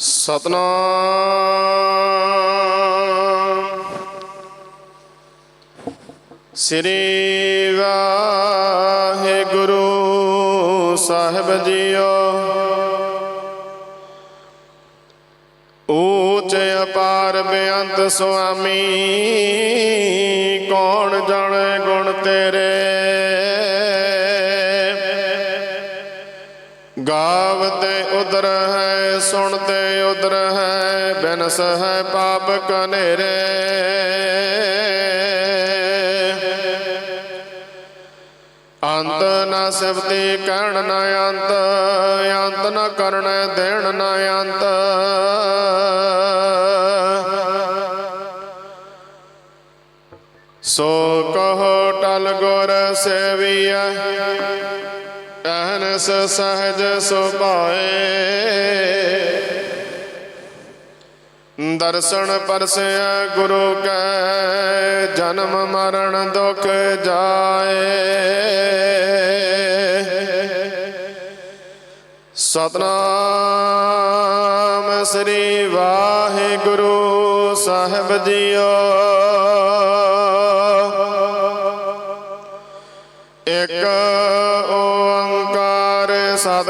ਸਤਨਾਮ। ਸ੍ਰੀ ਵਾਹਿਗੁਰੂ ਸਾਹਿਬ ਜੀਓ। ਊਚ ਅਪਾਰ ਬੇਅੰਤ ਸੁਆਮੀ ਕੌਣ ਜਾਣੇ ਗੁਣ ਤੇਰੇ? ਉਦਰ ਹੈ ਸੁਣਤੇ ਉਦਰ ਹੈ, ਬਿਨਸ ਹੈ ਪਾਪ ਕਨੇਰੇ। ਅੰਤ ਨਾ ਸਿਵਤੀ ਕਹਿਣ ਨਾ ਅੰਤ ਅੰਤ ਨਾ ਕਰਨ ਦੇਣ ਨਾ ਅੰਤ। ਸੋ ਕਹੋ ਟਲ ਗੁਰ ਸੇਵੀਐ ਅਹਨਸ ਸਹਜ ਸੁਭਾਏ। ਦਰਸ਼ਨ ਪਰਸਿਆ ਗੁਰੂ ਕੈ, ਜਨਮ ਮਰਨ ਦੁਖ ਜਾਏ। ਸਤਨਾਮ ਸ੍ਰੀ ਵਾਹਿਗੁਰੂ ਸਾਹਿਬ ਜੀਓ।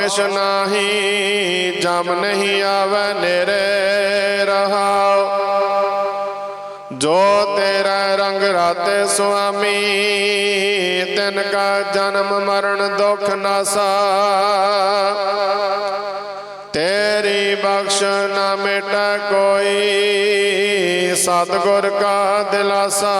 ਕਿਛ ਨਾਹੀ, ਜਮ ਨਹੀਂ ਆਵੈ ਨੇਰੇ ਰਹਾਉ। ਜੋ ਤੇਰਾ ਰੰਗ ਰਾਤੇ ਸੁਆਮੀ, ਤਿਨ ਕਾ ਜਨਮ ਮਰਨ ਦੁਖ ਨਾਸਾ ਤੇਰੀ ਬਖਸ਼ ਨਾ ਮਿਟੈ ਕੋਈ, ਸਤਿਗੁਰ ਕਾ ਦਿਲਾਸਾ।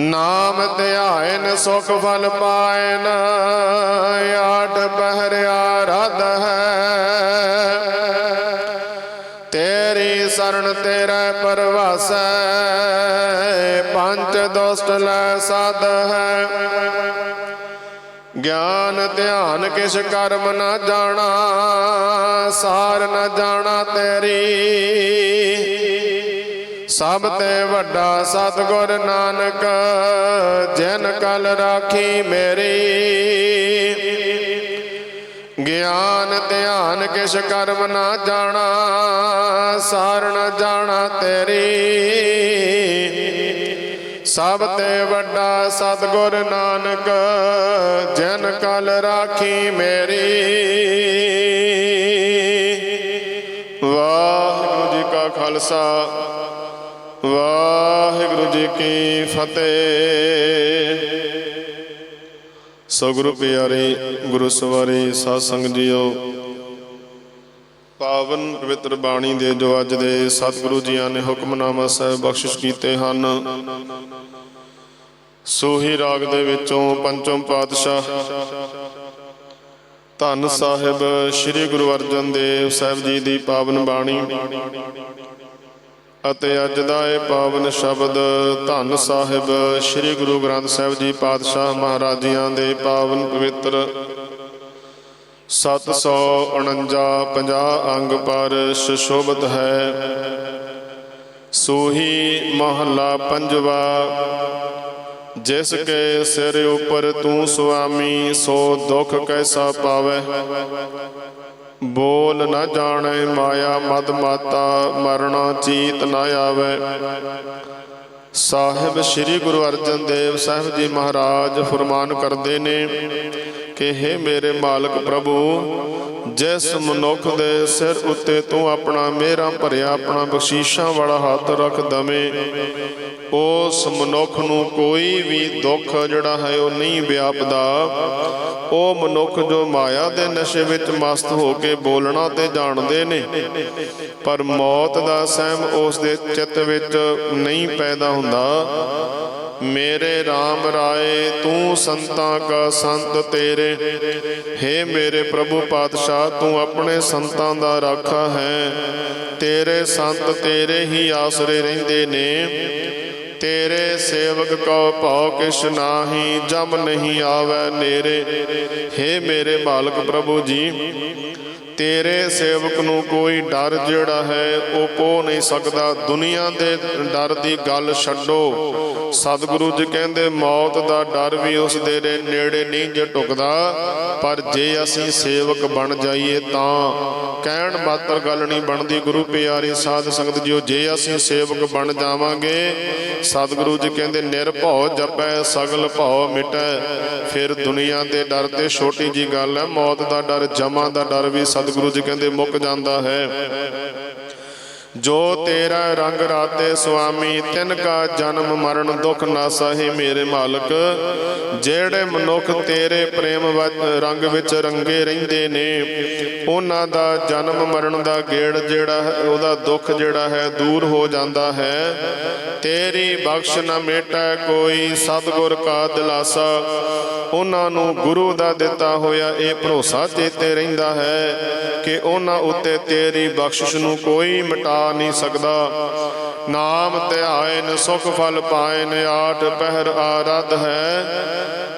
ਨਾਮ ਧਿਆਇਨ ਸੁਖ ਫਲ ਪਾਇਨ ਆਠ ਪਹਿਰਿਆ ਰਦ ਹੈ। ਤੇਰੀ ਸਰਣ ਤੇਰੇ ਪਰਵਾਸੈ, ਪੰਜ ਦੋਸਤ ਲੈ ਸਾਧ ਹੈ। ਗਿਆਨ ਧਿਆਨ ਕਿਛ ਕਰਮ ਨਾ ਜਾਣਾ, ਸਾਰ ਨਾ ਜਾਣਾ ਤੇਰੀ। ਸਭ ਤੇ ਵੱਡਾ ਸਤਿਗੁਰ ਨਾਨਕ, ਜਿਨ ਕਲ ਰਾਖੀ ਮੇਰੀ। ਗਿਆਨ, ਧਿਆਨ ਕਿਛ ਕਰਮ ਨਾ ਜਾਣਾ ਸਾਰ ਜਾਣਾ ਤੇਰੀ। ਸਭ ਤੇ ਵੱਡਾ ਸਤਿਗੁਰ ਨਾਨਕ, ਜਿਨ ਕਲ ਰਾਖੀ ਮੇਰੀ। ਵਾਹਿਗੁਰੂ ਜੀ ਕਾ ਖਾਲਸਾ। ਵਾਹਿਗੁਰੂ ਜੀ ਕੀ ਫਤਿਹ। ਸੋ ਗੁਰੂ ਪਿਆਰੇ, ਗੁਰੂ ਸਵਾਰੇ ਸਾਧ ਸੰਗਤ ਜੀਓ। ਪਾਵਨ ਪਵਿੱਤਰ ਬਾਣੀ ਦੇ ਜੋ ਅੱਜ ਦੇ ਸਤਿਗੁਰੂ ਜੀਆਂ ਨੇ ਹੁਕਮਨਾਮਾ ਸਾਹਿਬ ਬਖਸ਼ਿਸ਼ ਕੀਤੇ ਹਨ, ਸੋਹੀ ਰਾਗ ਦੇ ਵਿੱਚੋਂ ਪੰਚਮ ਪਾਤਸ਼ਾਹ ਧੰਨ ਸਾਹਿਬ ਸ੍ਰੀ ਗੁਰੂ ਅਰਜਨ ਦੇਵ ਸਾਹਿਬ ਜੀ ਦੀ ਪਾਵਨ ਬਾਣੀ। ਅਤੇ ਅੱਜ ਦਾ ਇਹ ਪਾਵਨ ਸ਼ਬਦ ਧੰਨ ਸਾਹਿਬ ਸ੍ਰੀ ਗੁਰੂ ਗ੍ਰੰਥ ਸਾਹਿਬ ਜੀ ਪਾਤਸ਼ਾਹ ਮਹਾਰਾਜਿਆਂ ਦੇ ਪਾਵਨ ਪਵਿੱਤਰ 749 50 ਅੰਗ ਪਰ ਸੁਸ਼ੋਭਿਤ ਹੈ। ਸੋਹੀ ਮਹੱਲਾ ਪੰਜਵਾ, ਜਿਸ ਕੇ ਸਿਰ ਉਪਰ ਤੂੰ ਸੁਆਮੀ, ਸੋ ਦੁਖ ਕੈਸਾ ਪਾਵੇ? ਬੋਲ ਨਾ ਜਾਣੈ ਮਾਇਆ ਮਦ ਮਾਤਾ ਮਰਣਾ ਚੀਤ ਨਾ ਆਵੇ। ਸਾਹਿਬ ਸ੍ਰੀ ਗੁਰੂ ਅਰਜਨ ਦੇਵ ਸਾਹਿਬ ਜੀ ਮਹਾਰਾਜ ਫਰਮਾਨ ਕਰਦੇ ਨੇ ਕਿ हे ਮੇਰੇ ਮਾਲਕ ਪ੍ਰਭੂ, ਜਿਸ ਮਨੁੱਖ ਦੇ ਸਿਰ ਉੱਤੇ ਤੂੰ ਆਪਣਾ ਮੇਰਾ ਭਰਿਆ, ਆਪਣਾ ਬਖਸ਼ੀਸ਼ਾਂ ਵਾਲਾ ਹੱਥ ਰੱਖ ਦਵੇਂ, ਉਸ ਮਨੁੱਖ ਨੂੰ ਕੋਈ ਵੀ ਦੁੱਖ ਜਿਹੜਾ ਹੈ ਉਹ ਨਹੀਂ ਵਿਆਪਦਾ। ਉਹ ਮਨੁੱਖ ਜੋ ਮਾਇਆ ਦੇ ਨਸ਼ੇ ਵਿੱਚ ਮਸਤ ਹੋ ਕੇ ਬੋਲਣਾ ਤੇ ਜਾਣਦੇ ਨੇ, ਪਰ ਮੌਤ ਦਾ ਸਹਿਮ ਉਸ ਦੇ ਚਿੱਤ ਵਿੱਚ ਨਹੀਂ ਪੈਦਾ ਹੁੰਦਾ। ਮੇਰੇ RAM ਰਾਏ, ਤੂੰ ਸੰਤਾਂ ਕਾ ਸੰਤ ਤੇਰੇ। हे ਮੇਰੇ ਪ੍ਰਭੂ ਪਾਤਸ਼ਾਹ, ਤੂੰ ਆਪਣੇ ਸੰਤਾਂ ਦਾ ਰਾਖਾ ਹੈ। ਤੇਰੇ ਸੰਤ ਤੇਰੇ ਹੀ ਆਸਰੇ ਰਹਿੰਦੇ ਨੇ। ਤੇਰੇ ਸੇਵਕ ਕੋ ਭਉ ਕਿਛ ਨਾਹੀ, ਜਮ ਨਹੀਂ ਆਵੈ ਨੇਰੇ। हे ਮੇਰੇ ਮਾਲਕ ਪ੍ਰਭੂ ਜੀ ਤੇਰੇ ਸੇਵਕ ਨੂੰ ਕੋਈ ਡਰ ਜਿਹੜਾ ਹੈ, ਉਹ ਪੋ ਨਹੀਂ ਸਕਦਾ। ਦੁਨੀਆ ਦੇ ਡਰ ਦੀ ਗੱਲ ਛੱਡੋ। ਸਤਿਗੁਰੂ ਜੀ ਕਹਿੰਦੇ, ਮੌਤ ਦਾ ਡਰ ਵੀ ਉਸ ਦੇ ਨੇੜੇ ਨਹੀਂ ਜੇ ਟੁਕਦਾ, ਪਰ ਜੇ ਅਸੀਂ ਸੇਵਕ ਬਣ ਜਾਈਏ ਤਾਂ। ਕਹਿਣ ਮਾਤਰ ਗੱਲ ਨਹੀਂ ਬਣਦੀ, ਗੁਰੂ ਪਿਆਰੇ ਸਾਧ ਸੰਗਤ ਜੀਓ, ਜੇ ਅਸੀਂ ਸੇਵਕ ਬਣ ਜਾਵਾਂਗੇ, ਸਤਿਗੁਰੂ ਜੀ ਕਹਿੰਦੇ, ਨਿਰਭਉ ਜਪੈ, ਸਗਲ ਭਉ ਮਿਟੈ। ਫਿਰ ਦੁਨੀਆ ਦੇ ਡਰ ਤੇ ਛੋਟੀ ਜੀ ਗੱਲ ਹੈ, ਮੌਤ ਦਾ ਡਰ, ਜਮਾ ਦਾ ਡਰ ਵੀ ਸਤਿਗੁਰੂ ਜੀ ਕਹਿੰਦੇ, ਮੁੱਕ ਜਾਂਦਾ ਹੈ। ਜੋ ਤੇਰਾ ਰੰਗ ਰਾਤੇ ਸੁਆਮੀ, ਤਿਨ ਕਾ ਜਨਮ ਮਰਨ ਦੁਖ ਨਾਸਾ ਮੇਰੇ ਮਾਲਕ। ਜਿਹੜੇ ਮਨੁੱਖ ਤੇਰੇ ਪ੍ਰੇਮ ਰੰਗ ਵਿੱਚ ਰੰਗੇ ਰਹਿੰਦੇ ਨੇ, ਉਹਨਾਂ ਦਾ ਜਨਮ ਮਰਨ ਦਾ ਗੇੜ ਜਿਹੜਾ ਹੈ, ਉਹਦਾ ਦੁੱਖ ਜਿਹੜਾ ਹੈ, ਦੂਰ ਹੋ ਜਾਂਦਾ ਹੈ। ਤੇਰੀ ਬਖਸ਼ ਨਾ ਮੇਟਾ ਕੋਈ ਸਤਿਗੁਰ ਕਾ ਦਿਲਾਸਾ। ਉਹਨਾਂ ਨੂੰ ਗੁਰੂ ਦਾ ਦਿੱਤਾ ਹੋਇਆ ਇਹ ਭਰੋਸਾ ਚੇਤੇ ਰਹਿੰਦਾ ਹੈ ਕਿ ਉਹਨਾਂ ਉੱਤੇ ਤੇਰੀ ਬਖਸ਼ਿਸ਼ ਨੂੰ ਕੋਈ ਮਿਟਾ ਨਹੀਂ ਸਕਦਾ। ਨਾਮ ਧਿਆਇਨ ਸੁਖ ਫਲ ਪਾਇਨ ਆਠ ਪਹਿਰ ਆਰਧ ਹੈ।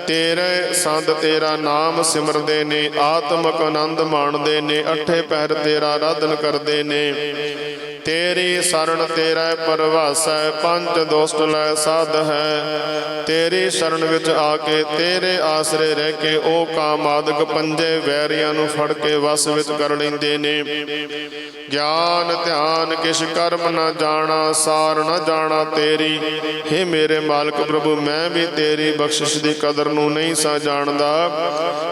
ਤੇਰੇ ਸੰਤ ਤੇਰਾ ਨਾਮ ਸਿਮਰਦੇ ਨੇ, ਆਤਮਕ ਆਨੰਦ ਮਾਣਦੇ ਨੇ, ਅਠੇ ਪਹਿਰ ਤੇਰਾ ਆਰਾਧਨ ਕਰਦੇ ਨੇ। ਤੇਰੀ ਸ਼ਰਨ ਤੇਰਾ ਪਰਵਾਸੈ ਪੰਜ ਦੋਸਤ ਲੈ ਸਾਧ ਹੈ। ਤੇਰੀ ਸ਼ਰਨ ਵਿੱਚ ਆ ਕੇ ਤੇਰੇ ਆਸਰੇ ਰਹਿ ਕੇ ਉਹ ਕਾਮਾਦਿਕ ਪੰਜੇ ਵੈਰੀਆਂ ਨੂੰ ਫੜ ਕੇ ਵਸ ਵਿੱਚ ਕਰ ਲੈਂਦੇ ਨੇ। ਗਿਆਨ, ਧਿਆਨ, ਕਿਛ ਕਰਮ ਨਾ ਜਾਣਾ, ਸਾਰ ਨਾ ਜਾਣਾ ਤੇਰੀ। हे ਮੇਰੇ ਮਾਲਕ ਪ੍ਰਭੂ, ਮੈਂ ਵੀ ਤੇਰੀ ਬਖਸ਼ਿਸ਼ ਦੀ ਕਦਰ ਨੂੰ ਨਹੀਂ ਸਾ ਜਾਣਦਾ।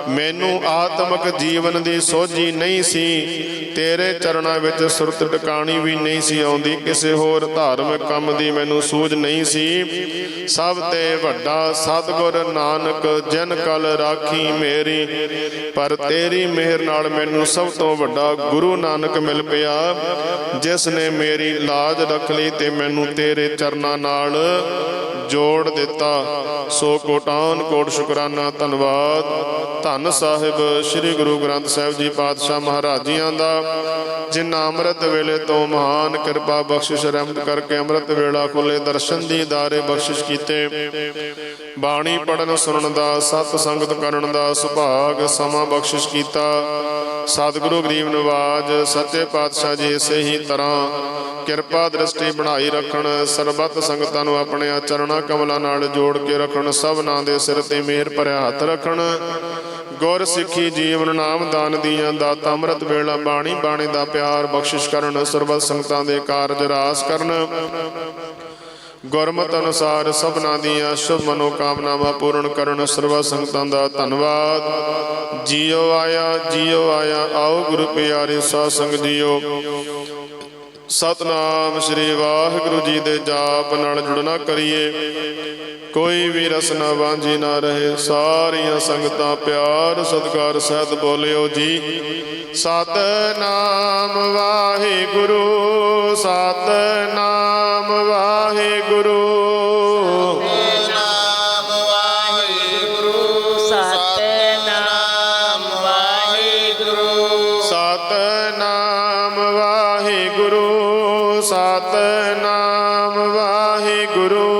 ਮੈਨੂੰ ਆਤਮਿਕ ਜੀਵਨ ਦੀ ਸੋਝੀ ਨਹੀਂ ਸੀ। ਤੇਰੇ ਚਰਨਾਂ ਵਿੱਚ ਸੁਰਤ ਟਿਕਾਣੀ ਵੀ ਨਹੀਂ ਸੀ ਆਉਂਦੀ। ਕਿਸੇ ਹੋਰ ਧਾਰਮਿਕ ਕੰਮ ਦੀ ਮੈਨੂੰ ਸੂਝ ਨਹੀਂ ਸੀ। ਸਭ ਤੇ ਵੱਡਾ ਸਤਿਗੁਰ ਨਾਨਕ, ਜਨ ਕਲ ਰਾਖੀ ਮੇਰੀ। ਪਰ ਤੇਰੀ ਮਿਹਰ ਨਾਲ ਮੈਨੂੰ ਸਭ ਤੋਂ ਵੱਡਾ ਗੁਰੂ ਨਾਨਕ ਮਿਲ ਪਿਆ। ਜਿਸ ਨੇ ਮੇਰੀ ਲਾਜ ਰੱਖ ਲਈ ਤੇ ਮੈਨੂੰ ਤੇਰੇ ਚਰਨਾਂ ਨਾਲ ਜੋੜ ਦਿੱਤਾ, ਸੋ ਕੋਟਾਨ ਕੋਟ ਸ਼ੁਕਰਾਨਾ, ਧੰਨਵਾਦ। ਧੰਨ ਸਾਹਿਬ, ਸ੍ਰੀ ਗੁਰੂ ਗ੍ਰੰਥ ਸਾਹਿਬ ਜੀ ਪਾਤਸ਼ਾਹ ਮਹਾਰਾਜੀਆਂ ਦਾ, ਜਿਨ੍ਹਾਂ ਅੰਮ੍ਰਿਤ ਵੇਲੇ ਤੋਂ ਮਹਾਨ ਕਿਰਪਾ ਬਖਸ਼ਿਸ਼ ਰਹਿਮਤ ਕਰਕੇ ਅੰਮ੍ਰਿਤ ਵੇਲਾ ਖੁੱਲੇ ਦਰਸ਼ਨ ਦੀ ਦਾਰੇ ਬਖਸ਼ਿਸ਼ ਕੀਤੇ। ਬਾਣੀ ਪੜਨ ਸੁਣਨ ਦਾ, ਸਤ ਸੰਗਤ ਕਰਨ ਦਾ ਸੁਭਾਗ, ਸਮਾਂ ਬਖਸ਼ਿਸ਼ ਕੀਤਾ। ਸਤਿਗੁਰੂ ਗਰੀਬ ਨਿਵਾਜ਼, ਸੱਚੇ ਪਾਤਸ਼ਾਹ ਜੀ ਇਸੇ ਹੀ ਤਰ੍ਹਾਂ। ਕਿਰਪਾ ਦ੍ਰਿਸ਼ਟੀ ਬਣਾਈ ਰੱਖਣ, ਸਰਬੱਤ ਸੰਗਤਾਂ ਨੂੰ ਆਪਣੇ ਆ ਕਮਲਾਂ ਨਾਲ ਜੋੜ ਕੇ ਰੱਖਣ ਸਭਨਾਂ ਦੇ ਸਿਰ ਤੇ ਮਿਹਰ ਭਰਿਆ ਹੱਥ ਰੱਖਣ। ਗੁਰ ਸਿੱਖੀ ਜੀਵਨ ਨਾਮ ਦਾਨ ਦੀਆਂ ਦਾਤਾ ਅੰਮ੍ਰਿਤ ਵੇਲਾ ਬਾਣੀ ਬਾਣੀ ਦਾ ਪਿਆਰ ਬਖਸ਼ਿਸ਼ ਕਰਨ, ਸਰਬੱਤ ਸੰਗਤਾਂ ਦੇ ਕਾਰਜ ਰਾਸ ਕਰਨ। ਗੁਰਮਤ ਅਨੁਸਾਰ ਸਭਨਾਂ ਦੀਆਂ ਸ਼ੁਭ ਮਨੋਕਾਮਨਾਵਾਂ ਪੂਰਨ ਕਰਨ ਸਰਵਾ ਸੰਗਤਾਂ ਦਾ ਧੰਨਵਾਦ। ਜੀਓ ਆਇਆ ਜੀਓ ਆਇਆ, ਆਓ ਗੁਰੂ ਪਿਆਰੇ ਸਾਧ ਸੰਗ ਜੀਓ। ਸਤਨਾਮ ਸ੍ਰੀ ਵਾਹਿਗੁਰੂ ਜੀ ਦੇ ਜਾਪ ਨਾਲ ਜੁੜਨਾ ਕਰੀਏ। ਕੋਈ ਵੀ ਰਸਨਾ ਵਾਂਝੀ ਨਾ ਰਹੇ। ਸਾਰੀਆਂ ਸੰਗਤਾਂ ਪਿਆਰ ਸਤਿਕਾਰ ਸਹਿਤ ਬੋਲਿਓ ਜੀ। ਸਤਨਾਮ ਵਾਹਿਗੁਰੂ ਸਤਨਾਮ ਵਾਹਿਗੁਰੂ। ਨਾਮ ਵਾਹਿਗੁਰੂ। ਸਤਨਾਮ ਵਾਹਿਗੁਰੂ। ਸਤਨਾਮ ਵਾਹਿਗੁਰੂ।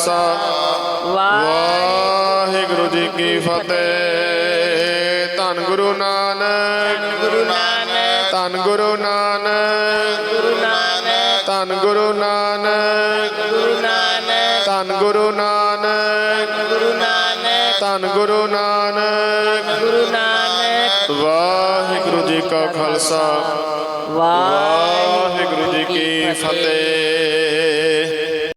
ਖਾਲਸਾ। ਵਾਹਿਗੁਰੂ ਜੀ ਕੀ ਫਤਿਹ। ਧੰਨ ਗੁਰੂ ਨਾਨਕ। ਗੁਰੂ ਨਾਨਕ ਧੰਨ ਗੁਰੂ ਨਾਨਕ। ਗੁਰੂ ਨਾਨਕ ਧੰਨ ਗੁਰੂ ਨਾਨਕ। ਗੁਰੂ ਨਾਨਕ ਧੰਨ ਗੁਰੂ ਨਾਨਕ। ਗੁਰੂ ਨਾਨਕ ਧੰਨ ਗੁਰੂ ਨਾਨਕ। ਗੁਰੂ ਨਾਨਕ ਵਾਹਿਗੁਰੂ ਜੀ ਕਾ ਖਾਲਸਾ। ਵਾਹਿ ਵਾਹਿਗੁਰੂ ਜੀ ਕੀ ਫਤਿਹ।